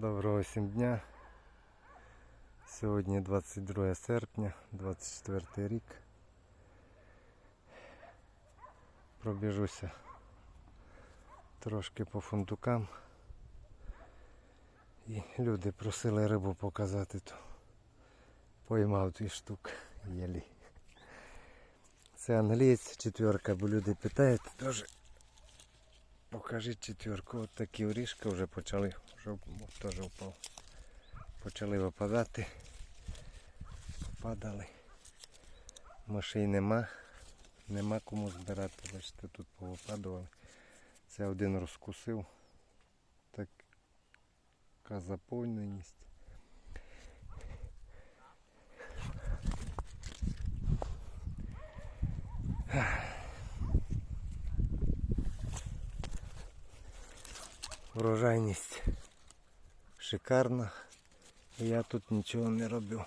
Доброго всім дня. Сьогодні 22 серпня, 24 рік. Пробіжуся трошки по фундукам. І люди просили рибу показати, то поймав дві штук єлі. Це англієць, четверка, бо люди питають, теж покажіть четверку. От такі орішки вже почали, вже теж впав. Почали випадати. Попадали. Машин нема. Нема кому збирати. Бачите, тут повипадували. Це один розкусив. Така заповненість. Врожайність шикарна. Я тут нічого не робив.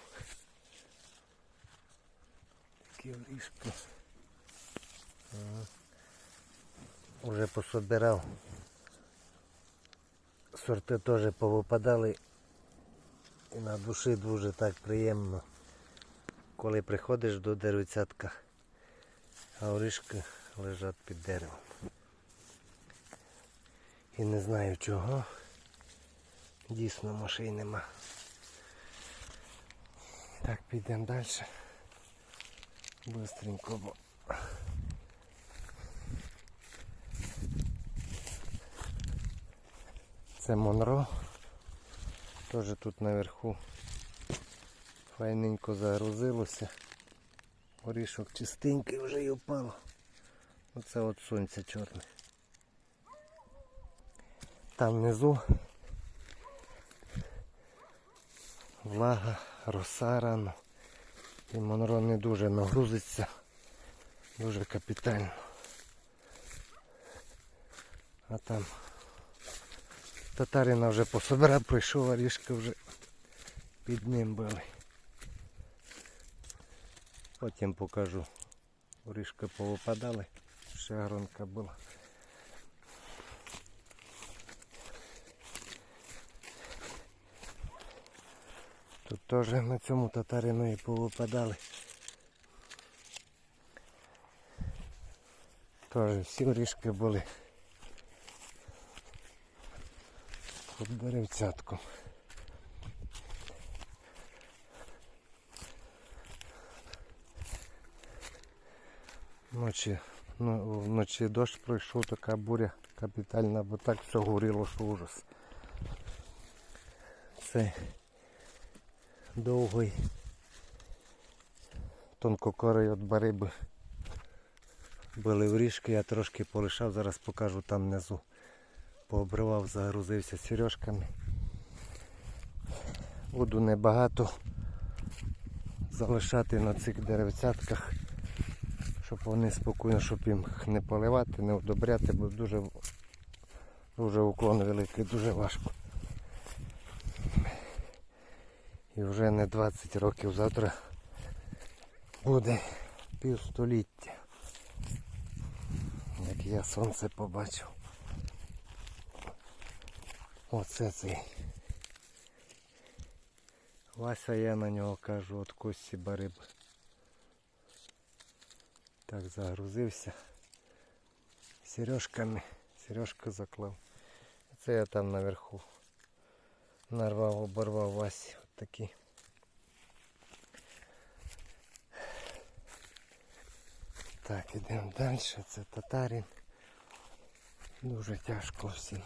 Такі орішки. Уже пособирав. Сорти теж повипадали. І на душі дуже так приємно. Коли приходиш до деревцятка, а орішки лежать під деревом. І не знаю чого. Дійсно машин нема. Так, підемо далі. Быстренько, бо це Монро. Теж тут наверху файненько загрузилося. Горішок чистенький вже й упало. Оце от сонце чорне. Там внизу влага, роса рано. І Монро не дуже нагрузиться. Дуже капітально. А там татарина вже пособирав, прийшов, орішки вже під ним були. Потім покажу. Орішки повипадали, ще гронка була. Тут теж на цьому татарину і повипадали. Теж всі орішки були під деревцятком. Ночі, ну, вночі дощ пройшов, така буря капітальна, бо так все горіло, що ужас. Це довгий тонкокорий от бариби були в ріжки, я трошки полишав, зараз покажу там внизу. Пообривав, загрузився сережками. Буду небагато залишати на цих деревцятках, щоб вони спокійно, щоб їм не поливати, не одобряти, бо дуже, дуже уклон великий, дуже важко. І вже не 20 років завтра буде півстоліття. Як я сонце побачив. Оце цей. Вася я на нього кажу, от кості бариб. Так загрузився. Сережками. Сережку заклав. Це я там наверху нарвав, оборвав Васі. Такі. Так, ідемо далі. Це татарин. Дуже тяжко всім.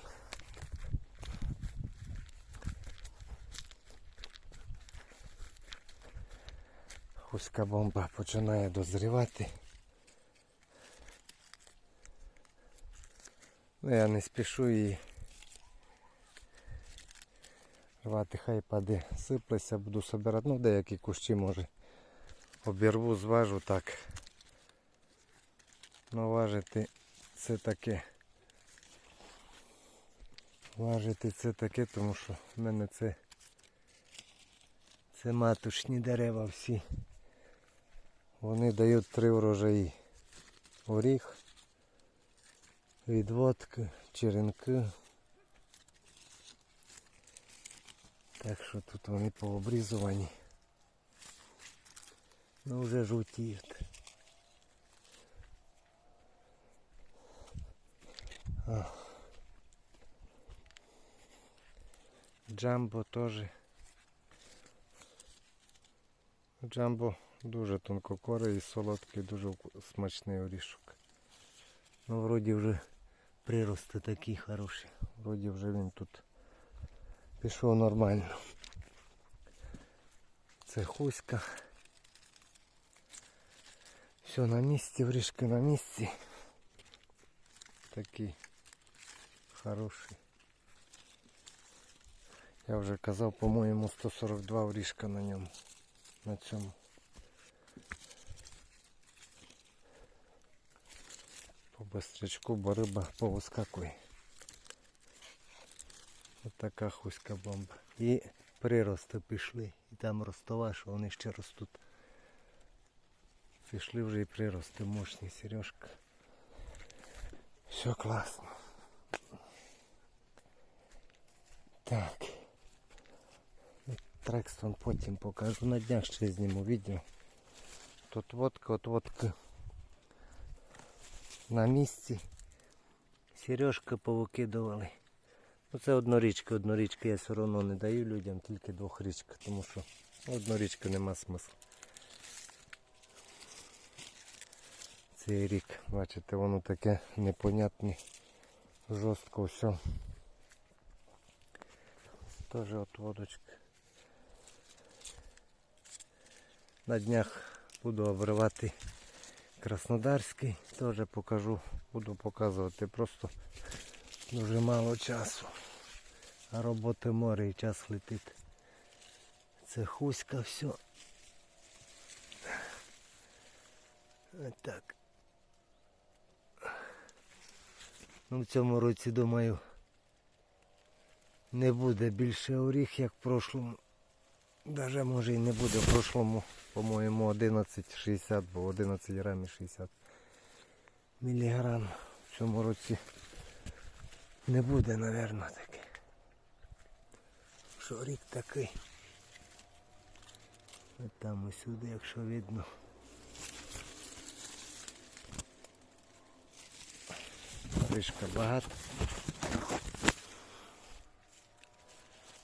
Хуська бомба починає дозрівати. Ну я не спішу її рвати, хай паде, сиплеся, буду собирати, ну деякі кущі може обірву, зважу так. Ну важити це таке. Важити це таке, тому що в мене це це матушні дерева всі. Вони дають три врожаї. Оріх, відводки, черенки Так що тут вони пообрізувані. Ну вже жовтіють. А. Джамбо теж. Джамбо дуже тонкокорий і солодкий, дуже вку- смачний орішок. Ну, вроді вже прирости такі хороші. Вроді вже він тут пішов нормально. Це хуська. Все на місці, вріжки на місці. Такий хороший. Я вже казав, по-моєму, 142 вріжка на ньому. На цьому. По бистрячку, бо риба повискакує. Ось така хуська бомба. І прирости пішли. І там ростова, що вони ще ростуть. Пішли вже і прирости мощні, Сережка. Все класно. Так. Трекстон потім покажу. На днях ще зніму відео. Тут водка, от водка на місці. Сережка повикидували. Ну це однорічка, однорічка я все одно не даю людям, тільки двохрічка, тому що однорічка нема смислу. Цей рік, бачите, воно таке непонятне, жорстко все. Теж от водочка. На днях буду обривати Краснодарський, теж покажу, буду показувати просто дуже мало часу. А роботи море і час летить. Це хуська все. Так. Ну в цьому році думаю не буде більше оріх, як в прошлому. Даже може і не буде в прошлому, по-моєму, 11,60, бо 11 грамів 60 міліграм. В цьому році не буде, напевно, таке. Що рік такий. От там усюди, якщо видно. Кришка багато.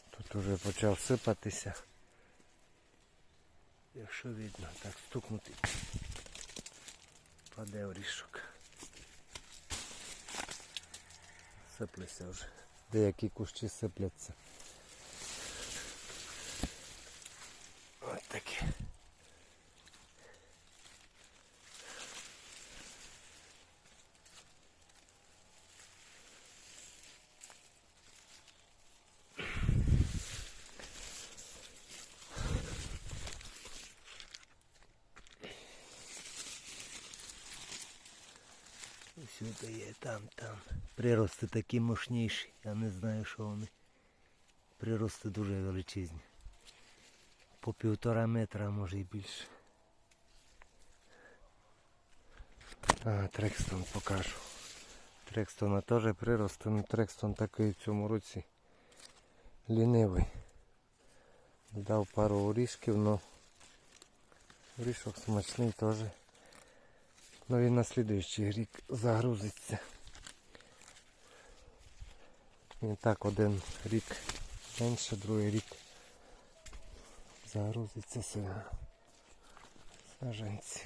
Тут уже почав сипатися. Якщо видно, так стукнути. Паде орішок. Сиплеться вже. Деякі кущі сипляться. Ось таке. Усюди є, там, там. Прирости такі мощніші. Я не знаю, що вони. Прирости дуже величезні. По півтора метра, може і більше. А, Трекстон покажу. Трекстона теж прирости, але Трекстон такий в цьому році лінивий. Дав пару орішків, але орішок смачний теж. Ну він на слідуючий рік загрузиться. Він так один рік менше, другий рік загрузиться сильно. Саженці.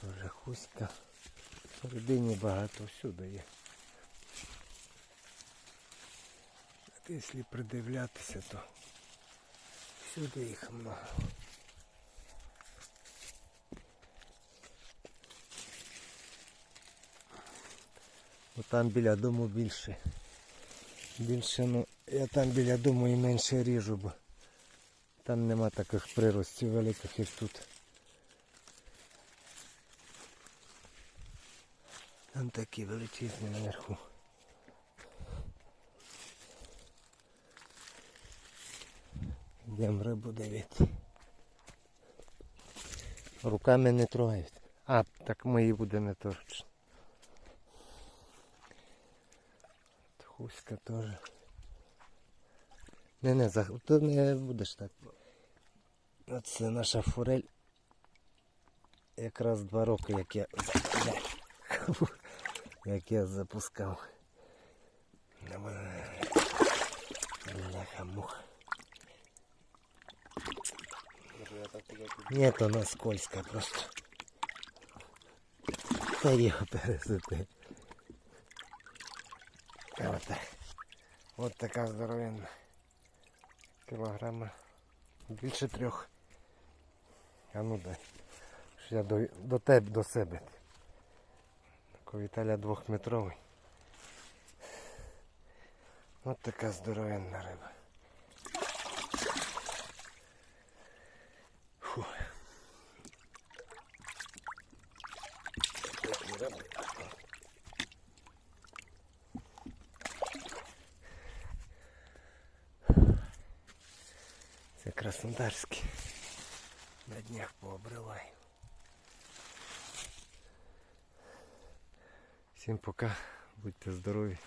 Тоже хуська. Всередині багато всюди є. Якщо придивлятися, то всюди їх много. Ну там біля дому більше. Більше, ну я там біля дому і менше ріжу, бо там нема таких приростів великих, як тут. Там такі величезні наверху. Йдемо рибу дивити. Руками не трогають. А, так ми її будемо точно. Хуська теж. Не, не, за... то не будеш так. Оце наша форель. Якраз два роки, як я, як я запускав. Бляха муха. Може я так туди Нет, вона скользка просто. Та його пересити. От. От така здоровенна. Кілограма. Більше трьох. А ну дай. Я до, до тебе, до себе. Такий Віталя двохметровий. От така здоровенна риба. Фу. Такі риби. Це краснодарські. На днях пообриваю. Всім пока. Будьте здорові.